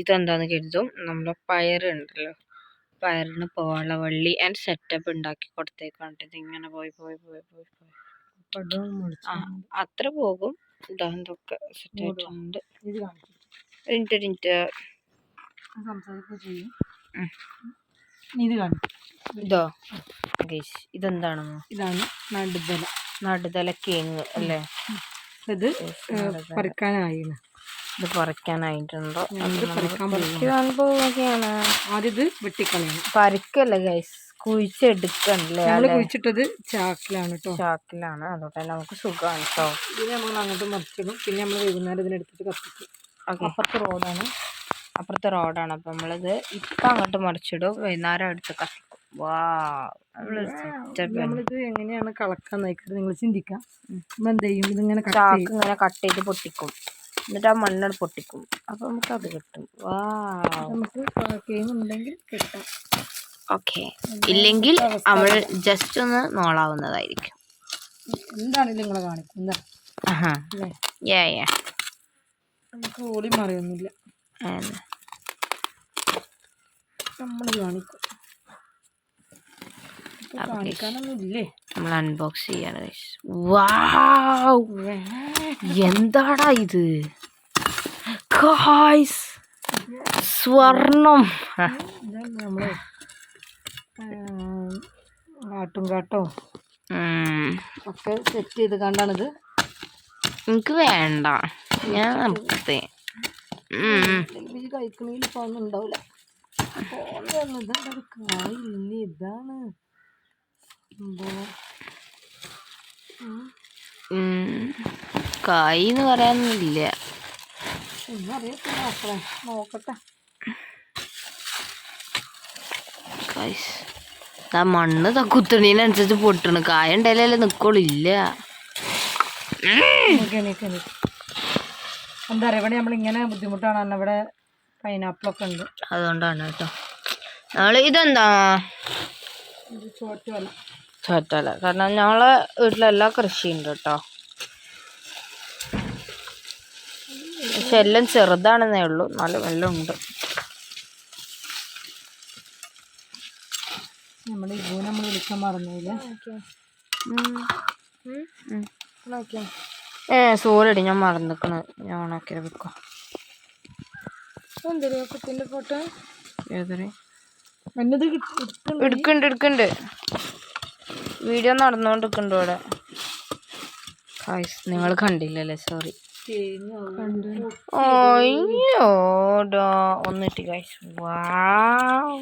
ഇതെന്താന്ന് കരുതും? നമ്മളെ പയറുണ്ടല്ലോ. പയറിന് പോവാനുള്ള വള്ളി ആൻഡ് സെറ്റപ്പ് ഉണ്ടാക്കി കൊടുത്തേക്കാണ്ട് ഇത് ഇങ്ങനെ പോയി പോയി പോയി പോയി പോയി. ആ അത്ര പോകും. ഇതാന്തൊക്കെ സെറ്റ് ആയിട്ടുണ്ട്. ഇത് മിനിറ്റ് മിനിറ്റ് ഇത് ഇതോ ഇതെന്താണെന്നോ? ഇതാണ് നടുതല. നടുതല കേങ്ങ് അല്ലേ? ഇത് പറിക്കാനായിരുന്നു ഇത് പറിക്കാനായിട്ടുണ്ടോ. ഞങ്ങൾ പറിക്കാൻ പോകുന്നു. പോവുകയാണ് ആദ്യം ഇത് വെട്ടിക്കളയണം. പറിക്കല്ലേ ഗൈസ് കുഴിച്ചെടുക്കണല്ലേ ഞങ്ങൾ അല്ലേ? കുഴിച്ചിട്ടത് ചാക്കിലാണ് കേട്ടോ ചാക്കിലാണ്. അതുകൊണ്ട് തന്നെ നമുക്ക് സുഖമാണ് കേട്ടോ ഇതിന് നമ്മൾ അങ്ങോട്ട് മറിച്ചിടും. പിന്നെ നമ്മൾ വൈകുന്നേരം ഇതിനെടുത്തിട്ട് കത്തിക്കും. അപ്പുറത്ത് റോഡാണ്. അപ്പുറത്തെ റോഡാണ്. അപ്പം നമ്മളിത് ഇപ്പം അങ്ങോട്ട് മറിച്ചിടും. വൈകുന്നേരം എടുത്ത് കത്തിക്കും. വാ നമ്മൾ നമ്മളിത് എങ്ങനെയാണ് കളക്കാൻ നയിക്കുന്നത് നിങ്ങൾ ചിന്തിക്കാം. നമ്മൾ എന്ത് ചെയ്യും? ഇതിങ്ങനെ ചാക്ക് ഇങ്ങനെ കട്ട് ചെയ്ത് പൊട്ടിക്കും. എന്നിട്ട് ആ മണ്ണോട് പൊട്ടിക്കും. അപ്പൊ നമുക്ക് അത് കിട്ടും. വാ നമുക്ക് കേങ്ങുണ്ടെങ്കിൽ കിട്ടാം. ഓക്കെ. ഇല്ലെങ്കിൽ നമ്മൾ ജസ്റ്റ് ഒന്ന് നോളാവുന്നതായിരിക്കും. എന്താണെങ്കിലും നിങ്ങളെ കാണിക്കും? നമുക്ക് ഓടി മറിയൊന്നുമില്ല. നമ്മൾ കാണിക്കും. കാണിക്കാനൊന്നും ഇല്ലേ നമ്മൾ അൺബോക്സ് ചെയ്യാണ് വാ വാവ് എന്താടാ ഇത്? സ്വർണം. നമ്മൾ ആട്ടും കാട്ടോ ഒക്കെ സെറ്റ് ചെയ്ത് കണ്ടാണിത്. എനിക്ക് വേണ്ട. ഞാൻ ഇപ്പൊ ഒന്നും ഉണ്ടാവില്ല കായില്ല ഇതാണ്. സംഭവം. കായ് എന്ന് പറയാനൊന്നുമില്ല നോക്കട്ടെ. ആ മണ്ണ് കുത്തണീനനുസരിച്ച് പൊട്ടണ്. കായ ഉണ്ടായാലേ നിക്കോളില്ല. എന്താ പറയുക ഇവിടെ നമ്മളിങ്ങനെ ബുദ്ധിമുട്ടാണ്. കാരണം ഇവിടെ പൈനാപ്പിളൊക്കെ ഉണ്ട്. അതുകൊണ്ടാണ് കേട്ടോ. നാളെ ഇതെന്താ? ഇത് ചോറ്റുമല്ല ചോറ്റല. കാരണം ഞങ്ങളെ വീട്ടിലെല്ലാ കൃഷിയുണ്ട് കേട്ടോ. പക്ഷെ എല്ലാം ചെറുതാണെന്നേ ഉള്ളൂ. നല്ല എല്ലാം ഉണ്ട്. നമ്മൾ വിളിക്കാൻ മറന്നില്ല ഏ സോറി ഞാൻ മറന്നിക്കണ്. ഞാൻ ഓണാക്കി വെക്കാം. എന്തൊരു കുട്ടിന്റെ ഫോട്ടോ? ഏതൊരു? എടുക്കണ്ട് വീഡിയോ നടന്നുകൊണ്ടിരിക്കുന്നുണ്ട് ഇവിടെ. നിങ്ങൾ കണ്ടില്ലല്ലേ? സോറി അയ്യോടാ ഒന്നിട്ട് ഗൈസ് വാവ്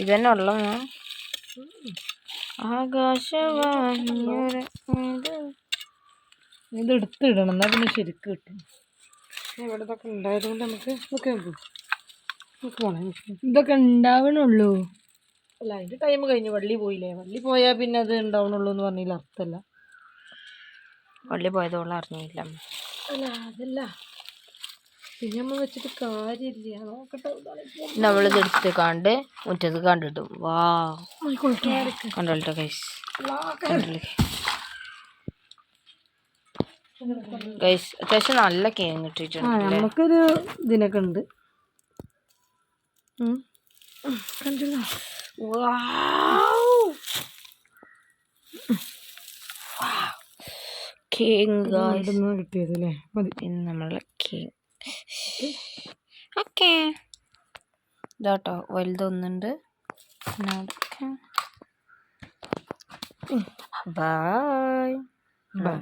ഇതന്നെ ഉള്ള ഞാൻ ആകാശവാണിയൊരു ഇത്. എടുത്തിടണം എന്നാൽ പിന്നെ ശരിക്ക് കിട്ടും. ഇവിടെ ഇതൊക്കെ ഉണ്ടായതുകൊണ്ട് നമുക്ക് നോക്കി നോക്കൂ നോക്ക് പോണേ. ഇതൊക്കെ ഉണ്ടാവണുള്ളൂ. അല്ല അതിന്റെ ടൈം കഴിഞ്ഞു വള്ളി പോയില്ലേ? വള്ളി പോയാൽ പിന്നെ അത് ഉണ്ടാവണുള്ളൂ എന്ന് പറഞ്ഞില്ല അർത്ഥമല്ല പള്ളി പോയതോളം അറിഞ്ഞില്ല. അല്ല അതല്ല. പിന്നെ നമ്മൾ വെച്ചിട്ട് കാര്യമില്ല. നോക്കട്ടെ നമ്മളിത് എടുത്ത് കണ്ട് മുറ്റത്ത് കണ്ടിട്ടും വാ. കണ്ടോട്ടോ കൈസ് ഗൈസ് അത്യാവശ്യം നല്ല കേങ് കിട്ടിയിട്ടുണ്ട് നമുക്കൊരു ഇതിനൊക്കെ ഉണ്ട്. കണ്ടില്ല കണ്ടില്ലോ കേങ് ഇവിടുന്ന് കിട്ടിയത് അല്ലേ മതി. ഇന്ന് നമ്മളെ കേങ് ഓക്കെ. ഇതാട്ടോ വലുതൊന്നുണ്ട്. Bye bye